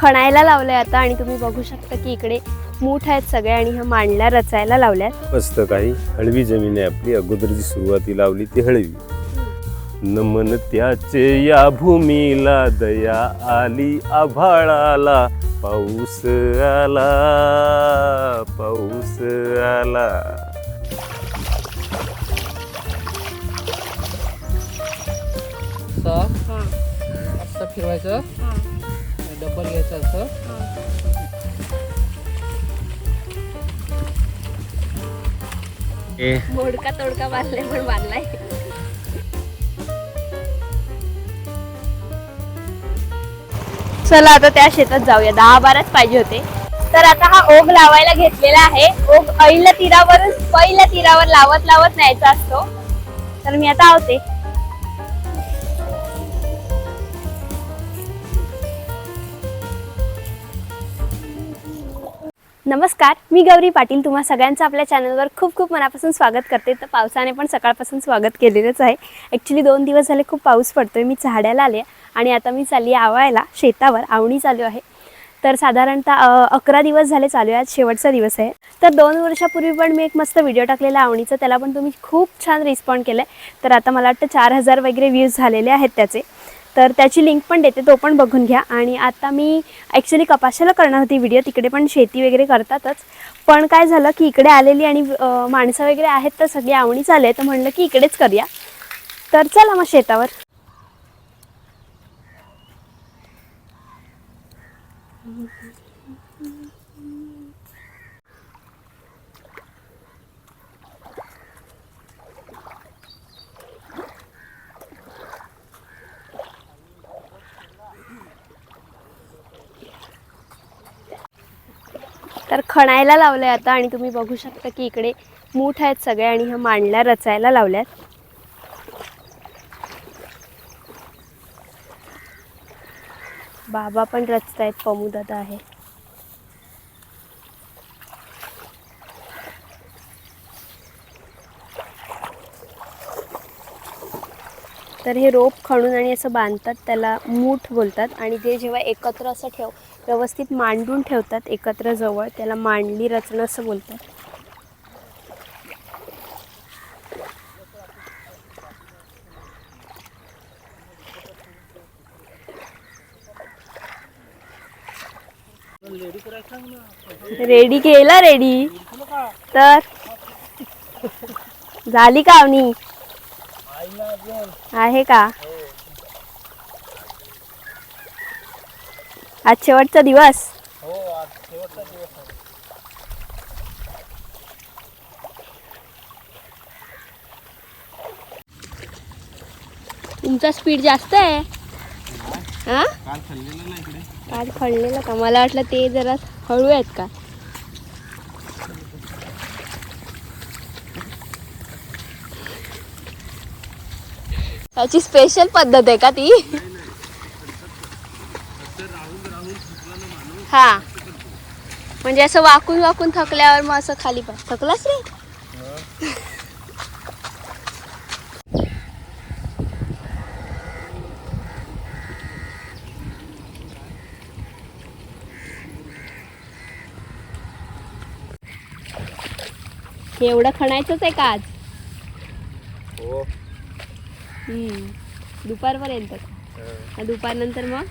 खणायला लावलंय आता आणि तुम्ही बघू शकता की इकडे मूठ आहेत सगळे आणि ह्या मांडल्या रचायला लावल्यात. मस्त काही हळवी जमीन आहे आपली अगोदरची सुरुवाती लावली ती हळवी. नमन त्याचे या भूमीला दया आली आभाळाला पाऊस आला पाऊस आला. असं फिरवायचं. डबल घ्यायचं असं मोडका तोडका बांधलाय पण बांधलाय. चला आता त्या शेतात जाऊया. दहा बाराच पाहिजे होते. तर आता हा ओघ लावायला घेतलेला आहे. ओघ ऐल्या तीरावरून पहिल्या तीरावर लावत लावत न्यायचा असतो. तर मी आता आवते. नमस्कार मी गौरी पाटील. तुम्हा सगळ्यांचं आपल्या चॅनलवर खूप खूप मनापासून स्वागत करते. तर पावसाने पण सकाळपासून स्वागत केलेलंच आहे. ॲक्च्युली दोन दिवस झाले खूप पाऊस पडतोय. मी झाड्याला आले आणि आता मी चालली आहे आवायला शेतावर. आवणी चालू आहे. तर साधारणतः अकरा दिवस झाले चालू आहे. आज शेवटचा दिवस आहे. तर दोन वर्षापूर्वी पण मी एक मस्त व्हिडिओ टाकलेला आवणीचा त्याला पण तुम्ही खूप छान रिस्पॉन्ड केलं आहे तर आता मला वाटतं चार हजार वगैरे व्ह्यूज झालेले आहेत त्याचे. तर त्याची लिंक पण देते तो पण बघून घ्या. आणि आता मी ॲक्च्युली कपाशाला करणार होती व्हिडिओ तिकडे पण शेती वगैरे करतातच. पण काय झालं की इकडे आलेली आणि माणसं वगैरे आहेत तर सगळी आवणी चालले तर म्हणलं की इकडेच करूया. तर चला मग शेतावर. तर खणायला लावलं आहे आता आणि तुम्ही बघू शकता की इकडे मूठ आहेत सगळे आणि ह्या मांडल्या रचायला लावल्यात. बाबा पण रचतायत पमुदादा आहे. तर हे रोप खणून आणि असं बांधतात त्याला मूठ बोलतात आणि ते जेव्हा एकत्र असं ठेव व्यवस्थित मांडून ठेवतात एकत्र जवळ त्याला मांडली रचना असं बोलतात. रेडी केला रेडी तर? झाली का आहे का? आज शेवटचा दिवस? तुमचा स्पीड जास्त आहे? हा? काल खळलेलं का? मला वाटलं ते जरा हळू आहेत का? त्याची स्पेशल पद्धत आहे का ती? हा. म्हणजे असं वाकून वाकून थकल्यावर मग असं खाली पण थकलास रे? एवढं खणायचंच आहे का आज हो हम्म. दुपारपर्यंत. का दुपारनंतर मग?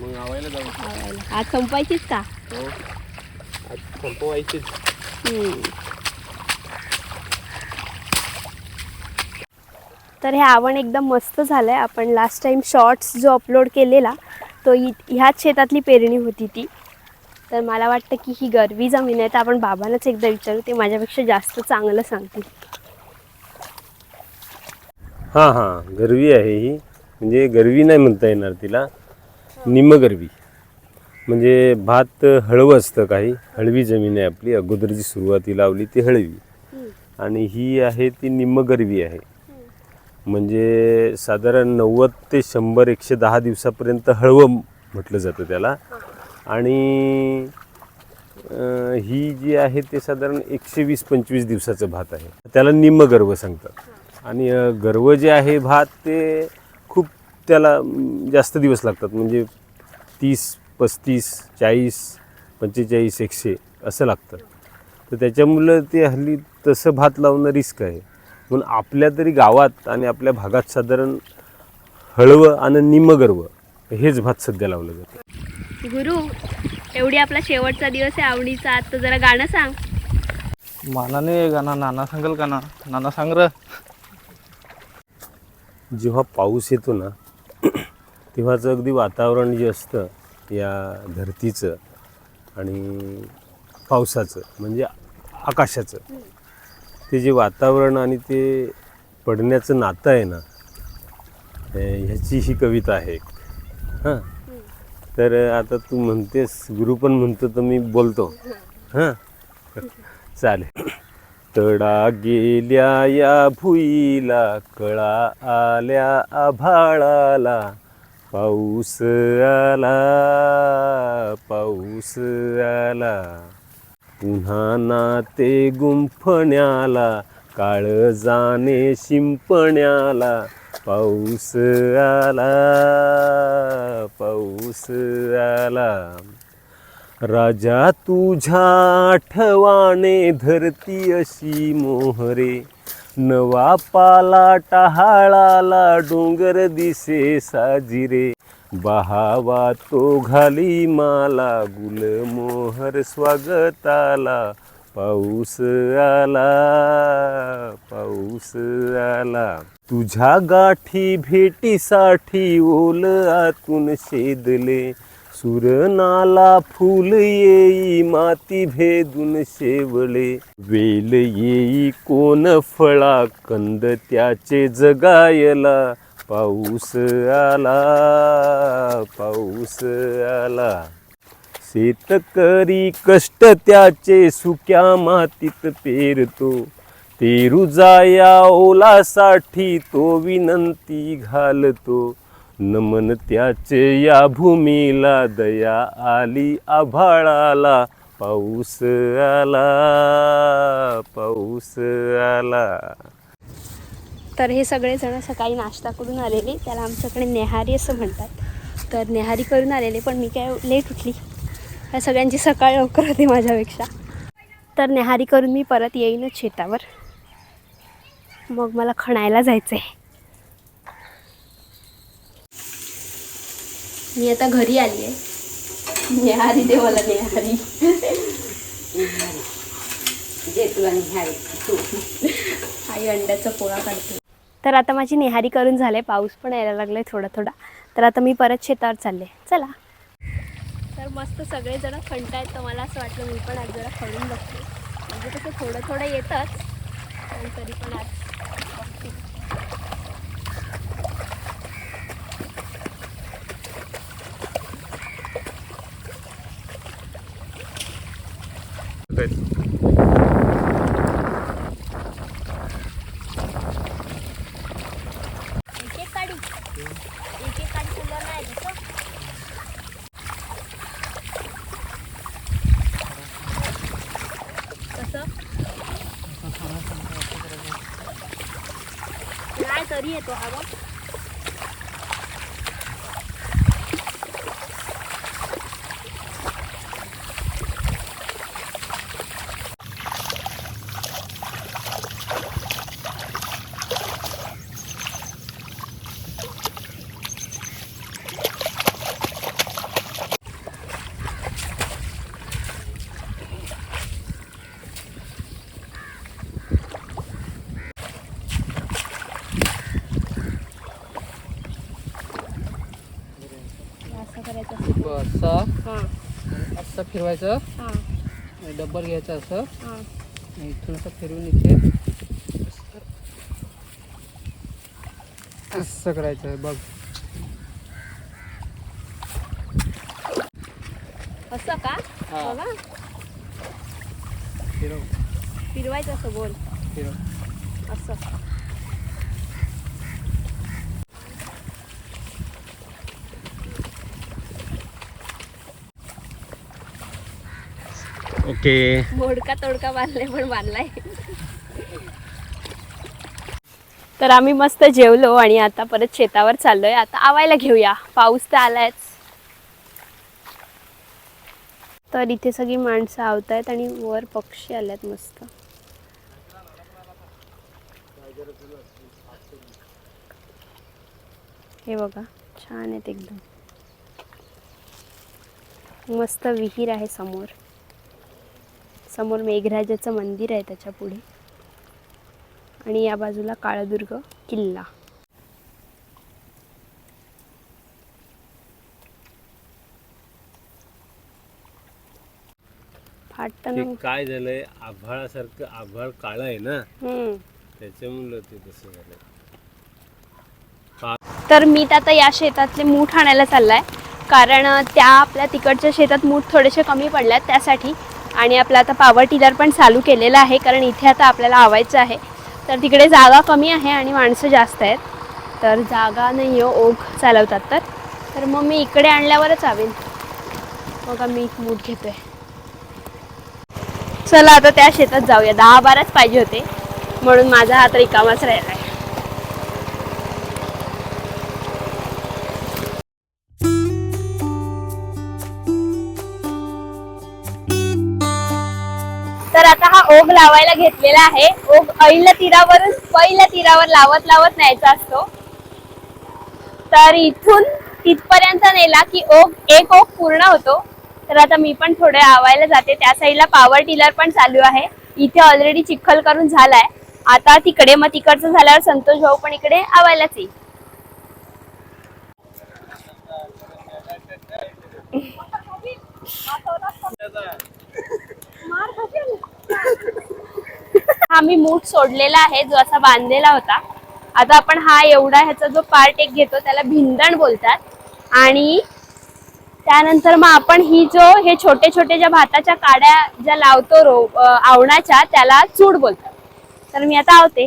मग आवायला जाऊ. लावायला. आज संपायचीच का? हो. आज संपवायचीच. तर हे आवण एकदम मस्त झालंय. आपण लास्ट टाइम शॉर्ट्स जो अपलोड केलेला तो इ ह्याच शेतातली पेरणी होती ती. तर मला वाटतं की ही गरवी जमीन आहे. तर आपण बाबांनाच एकदा विचारू ते माझ्यापेक्षा जास्त चांगलं सांगतील. हां हां. गरवी आहे ही. म्हणजे गरवी नाही म्हणता येणार तिला. निमगरवी. म्हणजे भात हळवं असतं काही. हळवी जमीन आहे आपली. अगोदर जी सुरुवाती लावली ती हळवी. आणि ही आहे ती निमगरवी आहे. म्हणजे साधारण नव्वद ते शंभर एकशे दहा दिवसापर्यंत हळवं म्हटलं जातं त्याला. आणि ही जी आहे ते साधारण एकशे वीस पंचवीस दिवसाचं भात आहे. त्याला निमगर्व सांगतात. आणि गर्व जे आहे भात ते खूप त्याला जास्त दिवस लागतात. म्हणजे तीस पस्तीस चाळीस पंचेचाळीस एकशे असं लागतं. तर त्याच्यामुळं ते हल्ली तसं भात लावणं रिस्क आहे. म्हणून आपल्या तरी गावात आणि आपल्या भागात साधारण हळवं आणि निमगर्व हेच भात सध्या लावलं जातं. गुरु एवढी आपला शेवटचा दिवस आहे आवडीचा आता जरा गाणं सांग. मानाने गाणं नाना सांगेल का ना? नाना सांग र. जेव्हा पाऊस येतो ना तेव्हाचं अगदी वातावरण जे असतं या धरतीचं आणि पावसाचं म्हणजे आकाशाचं ते जे वातावरण आणि ते पडण्याचं नातं आहे ना ह्याची ही कविता आहे हां? तर आता तू म्हणतेस गुरु पण म्हणतो तर मी बोलतो. हां? चालेल. तडा गेल्या या भुईला कळा आल्या आभाळाला. पाऊस आला पाऊस आला. पुन्हा नाते गुंफण्याला काळ जाणे शिंपण्याला. पाऊस आला पाऊस आला. राजा तुझ्या आठवाने धरती अशी मोहरे. नवा पाला टहाळाला डोंगर दिसे साजिरे. बहावा तो घाली माला गुल मोहर स्वागताला. पाऊस आला पाऊस आला. तुझ्या गाठी भेटीसाठी ओल आतून शेदले. सुरनाला फुल येई माती भेदून शेवळे वेल येई कोण फळा कंद त्याचे जगायला. पाऊस आला पाऊस आला. शेतकरी कष्ट त्याचे सुक्या मातीत पेरतो. तेरूजाया ओलासाठी तो विनंती घालतो. नमन त्याचे या भूमीला दया आली आभाळाला पाऊस आला पाऊस आला. तर हे सगळेजण सकाळी नाश्ता करून आलेले त्याला आमच्याकडे नेहारी असं म्हणतात. तर नेहारी करून आलेले पण मी काय लेट उठली. या सगळ्यांची सकाळ लवकर होते माझ्यापेक्षा. तर नेहारी करून मी परत येईनच शेतावर. मग मला खणायला जायचं आहे मी आता घरी आली आहे. नेहारी दे मला नेहारी आई अंड्याचा पोळा काढते तर आता माझी नेहारी करून झाले पाऊस पण यायला लागलाय थोडा थोडा. तर आता मी परत शेतावर चालले. चला. तर मस्त सगळेजण खणत आहेत तर मला असं वाटलं मी पण आज जरा खणून बघते. म्हणजे कसं थोडं थोडं येतंच पण तरी पण आज बघते. एक एक काढी एक एक काढी सुंदर नाही दिसत कसं नाही तरी येतो हा बघ असं करायचं असं. असं हां असं फिरवायचं. हां. डब्बल घ्यायचं असं. हां. इथून असं फिरवून इथे असं करायचं बघ. असं का? हा. बघा फिरव. फिरवायचं असं गोल. फिरव. असं. ओके. मोडका तोडका बांधलाय पण बांधलाय. तर आम्ही मस्त जेवलो आणि आता परत शेतावर चाललोय. आता आवायला घेऊया. पाऊस तर आलायच. तर इथे सगळी माणसं आवत आहेत आणि वर पक्षी आल्यात मस्त. हे बघा छान आहेत एकदम. मस्त विहीर आहे समोर. समोर मेघराजाचं मंदिर आहे त्याच्या पुढे. आणि या बाजूला काळदुर्ग किल्ला. ते काय झालंय? आभाळासारखं आभाळ काळं आहे ना? हम्म. त्याच्यामुळं ते तसं झालं तर मी तर आता या शेतातले मूठ आणायला चाललाय. कारण त्या आपल्या तिकडच्या शेतात मूठ थोडेसे कमी पडल्यात त्यासाठी आणि आपला आता पॉवर टिलर पण चालू केलेला आहे कारण इथे आता आपल्याला आवायचं आहे. तर तिकडे जागा कमी आहे आणि माणसं जास्त आहेत. तर जागा नाही हो ओघ चालवतात तर. तर मग मी इकडे आणल्यावरच आवेन. बघा मी मूठ घेतोय. चला आता त्या शेतात जाऊया. दहा बाराच पाहिजे होते. म्हणून माझा हात रिकामाच राहिला आहे. ओघ लावायला घेतलेला आहे. ओघ ऐल्या तीरावरून पहिल्या तीरावर लावत लावत न्यायचा असतो. तर इथून तिथपर्यंत नेला की ओघ एक ओघ पूर्ण होतो. तर आता मी पण थोडे आवायला जाते. त्या साईडला पॉवर टिलर पण चालू आहे. इथे ऑलरेडी चिखल करून झालाय. आता तिकडे मग तिकडचं झाल्यावर संतोष भाऊ पण इकडे आवायलाच येईल. हा मी मूठ सोडलेला आहे जो असा बांधलेला होता. आता आपण हा एवढा ह्याचा जो पार्ट एक घेतो त्याला भिंदण बोलतात. आणि त्यानंतर मग आपण ही जो हे छोटे छोटे ज्या भाताच्या काड्या ज्या लावतो रो आवणाच्या त्याला चूड बोलतात. तर मी आता आवते.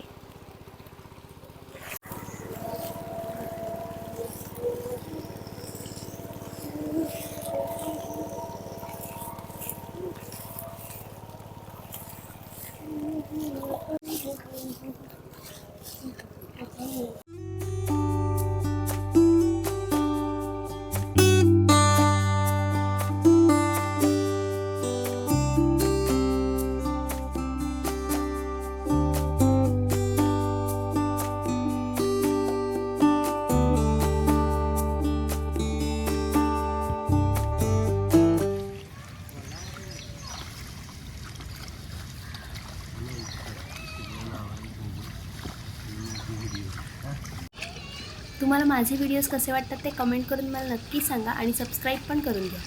तुम्हाला माझे व्हिडिओज कसे वाटतात ते कमेंट करून मला नक्की सांगा आणि सबस्क्राईब पण करून घ्या.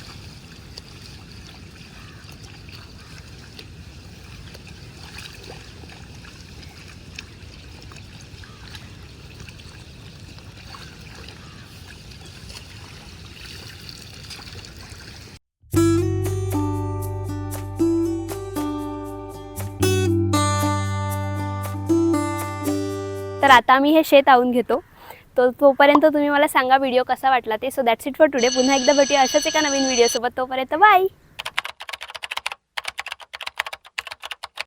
तर आता आम्ही हे शेत आवून घेतो. तो तोपर्यंत तुम्ही मला सांगा व्हिडिओ कसा वाटला ते. So that's it for today पुन्हा एकदा भेटूया अशाच एका नवीन व्हिडिओसोबत तोपर्यंत बाय